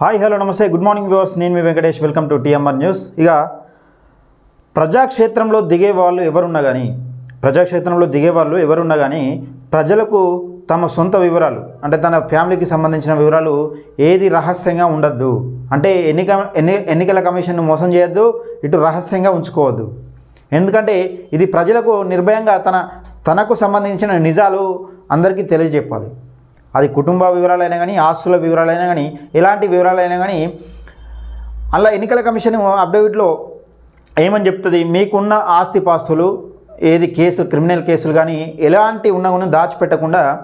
Hi hello నమస్తే. Good morning viewers నేను మీ Venkatesh. Welcome to TMR news ఇక ప్రజాక్షేత్రంలో దిగే వాళ్ళు ఎవరున్నా కానీ ప్రజాక్షేత్రంలో దిగే వాళ్ళు ఎవరున్నా కానీ ప్రజలకు తమ సొంత వివరాలు అంటే తన ఫ్యామిలీకి సంబంధించిన వివరాలు ఏది రహస్యంగా ఉండద్దు. అంటే ఎన్నిక ఎన్ని ఎన్నికల కమిషన్ను మోసం చేయొద్దు ఇటు రహస్యంగా ఉంచుకోవద్దు. ఎందుకంటే ఇది ప్రజలకు నిర్భయంగా తన తనకు సంబంధించిన నిజాలు అందరికీ తెలియజెప్పాలి. అది కుటుంబ వివరాలైనా కానీ ఆస్తుల వివరాలైనా కానీ ఎలాంటి వివరాలైనా కానీ అలా ఎన్నికల కమిషన్ అప్డేట్లో ఏమని చెప్తుంది? మీకున్న ఆస్తిపాస్తులు ఏది కేసు క్రిమినల్ కేసులు కానీ ఎలాంటి ఉన్నా కూడా దాచిపెట్టకుండా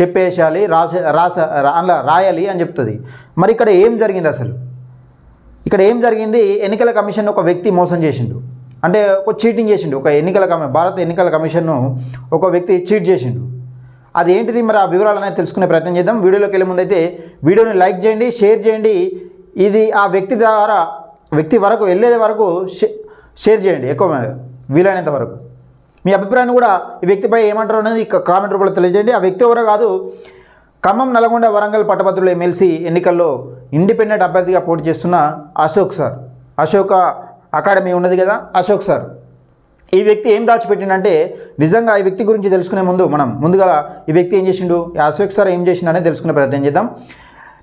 చెప్పేసేయాలి రాస రాస రా- అలా రాయాలి అని చెప్తుంది. మరి ఇక్కడ ఏం జరిగింది అసలు? ఇక్కడ ఏం జరిగింది? ఎన్నికల కమిషన్ ఒక వ్యక్తి మోసం చేసిండు. అంటే ఒక చీటింగ్ చేసిండు. ఒక ఎన్నికల కమి భారత ఎన్నికల కమిషన్ను ఒక వ్యక్తి చీట్ చేసిండు. అది ఏంటిది మరి ఆ వివరాలు అనేది తెలుసుకునే ప్రయత్నం చేద్దాం. వీడియోలోకి వెళ్ళే ముందైతే వీడియోని లైక్ చేయండి షేర్ చేయండి. ఇది ఆ వ్యక్తి ద్వారా వ్యక్తి వరకు వెళ్ళేది వరకు షేర్ చేయండి ఎక్కువ మంది వీలైనంత వరకు. మీ అభిప్రాయాన్ని కూడా ఈ వ్యక్తిపై ఏమంటారు అనేది కామెంట్ రూపంలో తెలియజేయండి. ఆ వ్యక్తి ఎవరో కాదు ఖమ్మం నల్గొండ వరంగల్ పట్టభద్రుల ఎమ్మెల్సీ ఎన్నికల్లో ఇండిపెండెంట్ అభ్యర్థిగా పోటీ చేస్తున్న అశోక్ సార్. అశోక అకాడమీ ఉన్నది కదా అశోక్ సార్. ఈ వ్యక్తి ఏం దాచిపెట్టిండంటే నిజంగా ఈ వ్యక్తి గురించి తెలుసుకునే ముందు మనం ముందుగా ఈ వ్యక్తి ఏం చేసిండు? ఈ అశోక్ సార్ ఏం చేసిండనే తెలుసుకునే ప్రయత్నం చేద్దాం.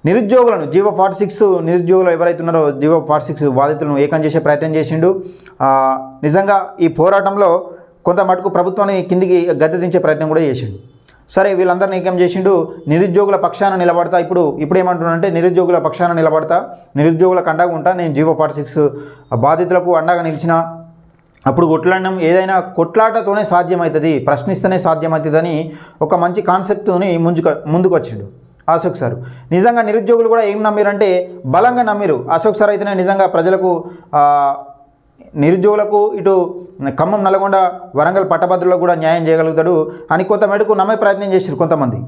నిరుద్యోగులను జీవో ఫార్టీ సిక్స్ నిరుద్యోగులు ఎవరైతే ఉన్నారో జీవో ఫార్టీ సిక్స్ బాధితులను ఏకం చేసే ప్రయత్నం చేసిండు. నిజంగా ఈ పోరాటంలో కొంత మటుకు ప్రభుత్వాన్ని కిందికి గద్దె దించే ప్రయత్నం కూడా చేసిండు. సరే వీళ్ళందరినీ ఏకం చేసిండు. నిరుద్యోగుల పక్షాన నిలబడతా ఇప్పుడు ఇప్పుడు ఏమంటున్నానంటే నిరుద్యోగుల పక్షాన నిలబడతా నిరుద్యోగులకు అండగా ఉంటా నేను జీవో ఫార్టీ సిక్స్ బాధితులకు అండగా నిలిచిన అప్పుడు కొట్లాడడం ఏదైనా కొట్లాటతోనే సాధ్యమవుతుంది ప్రశ్నిస్తేనే సాధ్యమవుతుందని ఒక మంచి కాన్సెప్ట్తోని ముందుకు ముందుకు వచ్చిండు అశోక్ సార్. నిజంగా నిరుద్యోగులు కూడా ఏం నమ్మిరంటే బలంగా నమ్మిరు. అశోక్ సార్ అయితేనే నిజంగా ప్రజలకు నిరుద్యోగులకు ఇటు ఖమ్మం నల్గొండ వరంగల్ పట్టభద్రులకు కూడా న్యాయం చేయగలుగుతాడు అని కొంత మేరకు నమ్మే ప్రయత్నం చేసిండు కొంతమంది.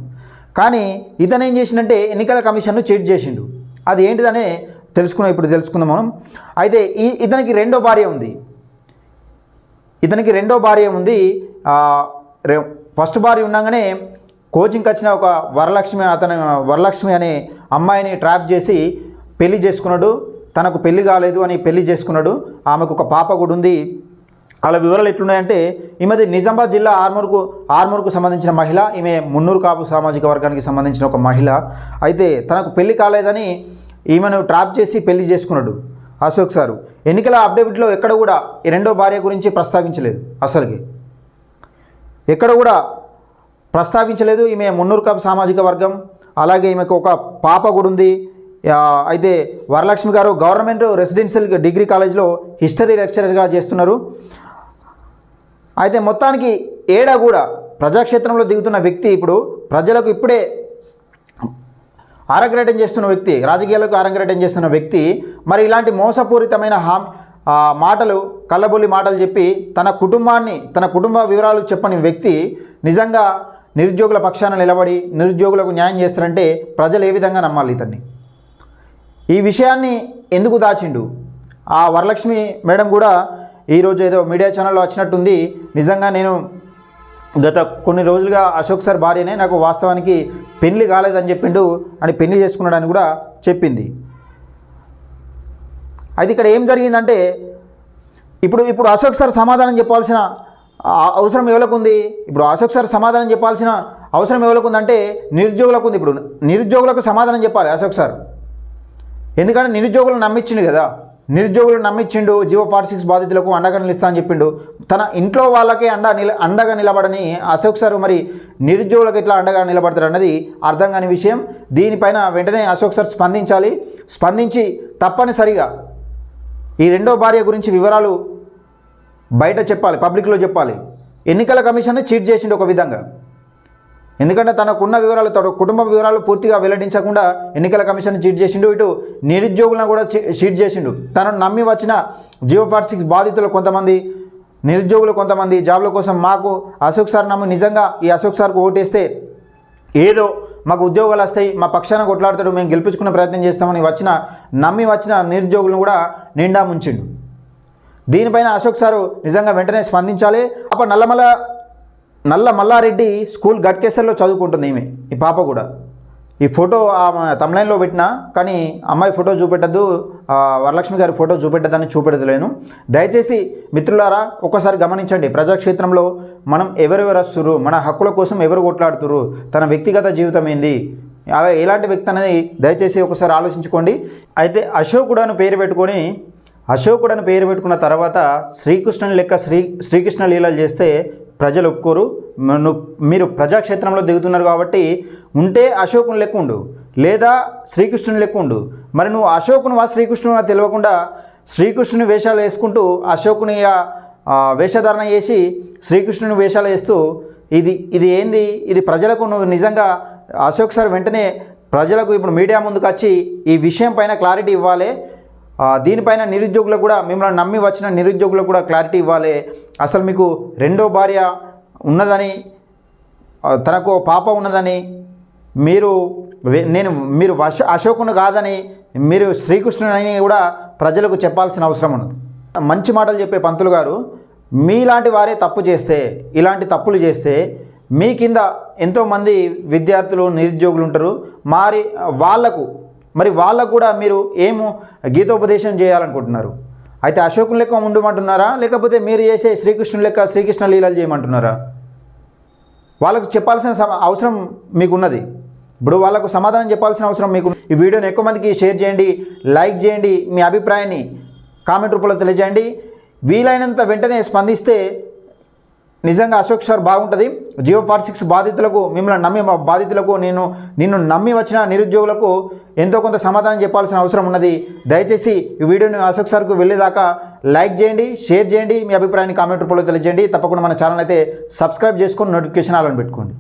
కానీ ఇతను ఏం చేసిండంటే ఎన్నికల కమిషన్ను చీట్ చేసిండు. అది ఏంటిదనే తెలుసుకున్నాం ఇప్పుడు తెలుసుకుందాం మనం. అయితే ఈ ఇతనికి రెండో భార్య ఉంది. ఇతనికి రెండో భార్య ఉంది రె- ఫస్ట్ భార్య ఉండగానే కోచింగ్కి వచ్చిన ఒక వరలక్ష్మి అతను వరలక్ష్మి అనే అమ్మాయిని ట్రాప్ చేసి పెళ్ళి చేసుకున్నాడు. తనకు పెళ్ళి కాలేదు అని పెళ్ళి చేసుకున్నాడు. ఆమెకు ఒక పాప కూడా ఉంది. వాళ్ళ వివరాలు ఎట్లున్నాయంటే ఈమెది నిజామాబాద్ జిల్లా ఆర్మూర్కు ఆర్మూర్కు సంబంధించిన మహిళ ఈమె మున్నూరు కాపు సామాజిక వర్గానికి సంబంధించిన ఒక మహిళ. అయితే తనకు పెళ్ళి కాలేదని ఈమెను ట్రాప్ చేసి పెళ్ళి చేసుకున్నాడు. అశోక్ సారు. ఎన్నికల అప్డేట్లో ఎక్కడ కూడా ఈ రెండో భార్య గురించి ప్రస్తావించలేదు అసలుకి. ఎక్కడ కూడా ప్రస్తావించలేదు. ఈమె మున్నూరు సామాజిక వర్గం అలాగే ఈమెకు ఒక పాప కూడా ఉంది. అయితే వరలక్ష్మి గారు గవర్నమెంట్ రెసిడెన్షియల్ డిగ్రీ కాలేజ్లో హిస్టరీ లెక్చరర్గా చేస్తున్నారు. అయితే మొత్తానికి ఏడా కూడా ప్రజాక్షేత్రంలో దిగుతున్న వ్యక్తి ఇప్పుడు ప్రజలకు ఇప్పుడే ఆరంగరేటం చేస్తున్న వ్యక్తి రాజకీయాలకు ఆరంగరేటం చేస్తున్న వ్యక్తి మరి ఇలాంటి మోసపూరితమైన హామీ మాటలు కళ్ళబొల్లి మాటలు చెప్పి తన కుటుంబాన్ని తన కుటుంబ వివరాలు చెప్పని వ్యక్తి నిజంగా నిరుద్యోగుల పక్షాన నిలబడి నిరుద్యోగులకు న్యాయం చేస్తారంటే ప్రజలు ఏ విధంగా నమ్మాలి ఇతన్ని? ఈ విషయాన్ని ఎందుకు దాచిండు? ఆ వరలక్ష్మి మేడం కూడా ఈరోజు ఏదో మీడియా ఛానల్లో వచ్చినట్టుంది. నిజంగా నేను గత కొన్ని రోజులుగా అశోక్ సార్ భార్యనే నాకు వాస్తవానికి పెళ్ళి కాలేదని చెప్పిండు అని పెళ్ళి చేసుకున్నాడని కూడా చెప్పింది. అయితే ఇక్కడ ఏం జరిగిందంటే ఇప్పుడు ఇప్పుడు అశోక్ సార్ సమాధానం చెప్పాల్సిన అవసరం ఎవరికి ఉంది? ఇప్పుడు అశోక్ సార్ సమాధానం చెప్పాల్సిన అవసరం ఎవరికి ఉందంటే నిరుద్యోగులకు ఉంది. ఇప్పుడు నిరుద్యోగులకు సమాధానం చెప్పాలి అశోక్ సార్. ఎందుకంటే నిరుద్యోగులను నమ్మించిండు కదా. నిరుద్యోగులను నమ్మించిండు జియో ఫార్టీ సిక్స్ బాధితులకు అండగా నిలుస్తా అని చెప్పిండు. తన ఇంట్లో వాళ్ళకే అండ నిల అండగా నిలబడని అశోక్ సార్ మరి నిరుద్యోగులకు ఎట్లా అండగా నిలబడతారు అన్నది అర్థం కాని విషయం. దీనిపైన వెంటనే అశోక్ సార్ స్పందించాలి. స్పందించి తప్పనిసరిగా ఈ రెండో భార్య గురించి వివరాలు బయట చెప్పాలి పబ్లిక్లో చెప్పాలి. ఎన్నికల కమిషన్ చీట్ చేసిండు ఒక విధంగా. ఎందుకంటే తనకున్న వివరాలు తన కుటుంబ వివరాలు పూర్తిగా వెల్లడించకుండా ఎన్నికల కమిషన్ చీట్ చేసిండు. ఇటు నిరుద్యోగులను కూడా చీట్ చేసిండు. తనను నమ్మి వచ్చిన జియో సిక్స్ బాధితులు కొంతమంది నిరుద్యోగులు కొంతమంది జాబ్ల కోసం మాకు అశోక్ సార్ నమ్మి నిజంగా ఈ అశోక్ సార్కు ఓటేస్తే ఏదో మాకు ఉద్యోగాలు వస్తాయి మా పక్షాన కొట్లాడతాడు మేము గెలిపించుకునే ప్రయత్నం చేస్తామని వచ్చిన నమ్మి వచ్చిన నిరుద్యోగులను కూడా నిండా ముంచిండు. దీనిపైన అశోక్ సారు నిజంగా వెంటనే స్పందించాలి. అప్పుడు నల్లమల్ల నల్ల మల్లారెడ్డి స్కూల్ గట్కేసర్లో చదువుకుంటుంది ఈమె ఈ పాప కూడా. ఈ ఫోటో ఆమె తమిళంలో పెట్టినా కానీ అమ్మాయి ఫోటో చూపెట్టద్దు వరలక్ష్మి గారి ఫోటో చూపెట్టద్దని చూపెట్టలేను దయచేసి మిత్రులారా ఒకసారి గమనించండి ప్రజాక్షేత్రంలో మనం ఎవరెవరు వస్తురు మన హక్కుల కోసం ఎవరు కొట్లాడుతురు తన వ్యక్తిగత జీవితం ఏంది అలా ఎలాంటి వ్యక్తి అనేది దయచేసి ఒకసారి ఆలోచించుకోండి. అయితే అశోకుడు అని పేరు పెట్టుకొని అశోకుడు అని పేరు పెట్టుకున్న తర్వాత శ్రీకృష్ణుని లెక్క శ్రీ శ్రీకృష్ణ లీలలు చేస్తే ప్రజలు ఒప్పుకోరు. మీరు ప్రజాక్షేత్రంలో దిగుతున్నారు కాబట్టి ఉంటే అశోకుని లెక్క ఉండు లేదా శ్రీకృష్ణుని లెక్క ఉండు. మరి నువ్వు అశోకును వా శ్రీకృష్ణుని తెలియకుండా శ్రీకృష్ణుని వేషాలు వేసుకుంటూ అశోకుని వేషధారణ చేసి శ్రీకృష్ణుని వేషాలు వేస్తూ ఇది ఇది ఏంది? ఇది ప్రజలకు నువ్వు నిజంగా అశోక్ సార్ వెంటనే ప్రజలకు ఇప్పుడు మీడియా ముందుకు వచ్చి ఈ విషయం పైన క్లారిటీ ఇవ్వాలి. దీనిపైన నిరుద్యోగులకు కూడా మిమ్మల్ని నమ్మి వచ్చిన నిరుద్యోగులకు కూడా క్లారిటీ ఇవ్వాలి. అసలు మీకు రెండో భార్య ఉన్నదని తనకు పాప ఉన్నదని మీరు నేను మీరు వశ అశోకుని కాదని మీరు శ్రీకృష్ణుని కూడా ప్రజలకు చెప్పాల్సిన అవసరం ఉన్నది. మంచి మాటలు చెప్పే పంతులు గారు మీలాంటి వారే తప్పు చేస్తే ఇలాంటి తప్పులు చేస్తే మీ కింద ఎంతోమంది విద్యార్థులు నిరుద్యోగులు ఉంటారు. మారి వాళ్ళకు మరి వాళ్ళకు కూడా మీరు ఏమో గీతోపదేశం చేయాలనుకుంటున్నారు? అయితే అశోకుని లెక్క ఉండమంటున్నారా? లేకపోతే మీరు చేసే శ్రీకృష్ణుని లెక్క శ్రీకృష్ణ లీలలు చేయమంటున్నారా? వాళ్ళకు చెప్పాల్సిన అవసరం మీకున్నది. ఇప్పుడు వాళ్ళకు సమాధానం చెప్పాల్సిన అవసరం మీకు ఈ వీడియోని ఎక్కువ మందికి షేర్ చేయండి లైక్ చేయండి మీ అభిప్రాయాన్ని కామెంట్ రూపంలో తెలియజేయండి. వీలైనంత వెంటనే స్పందిస్తే నిజంగా అశోక్ సార్ బాగుంటుంది. జియో ఫార్ సిక్స్ బాధితులకు మిమ్మల్ని నమ్మి మా బాధితులకు నేను నిన్ను నమ్మి వచ్చిన నిరుద్యోగులకు ఎంతో కొంత సమాధానం చెప్పాల్సిన అవసరం ఉన్నది. దయచేసి ఈ వీడియోని అశోక్ సార్కు వెళ్ళేదాకా లైక్ చేయండి షేర్ చేయండి. మీ అభిప్రాయాన్ని కామెంట్ రూపంలో తెలియజేయండి. తప్పకుండా మన ఛానల్ అయితే సబ్స్క్రైబ్ చేసుకొని నోటిఫికేషన్ ఆన్ పెట్టుకోండి.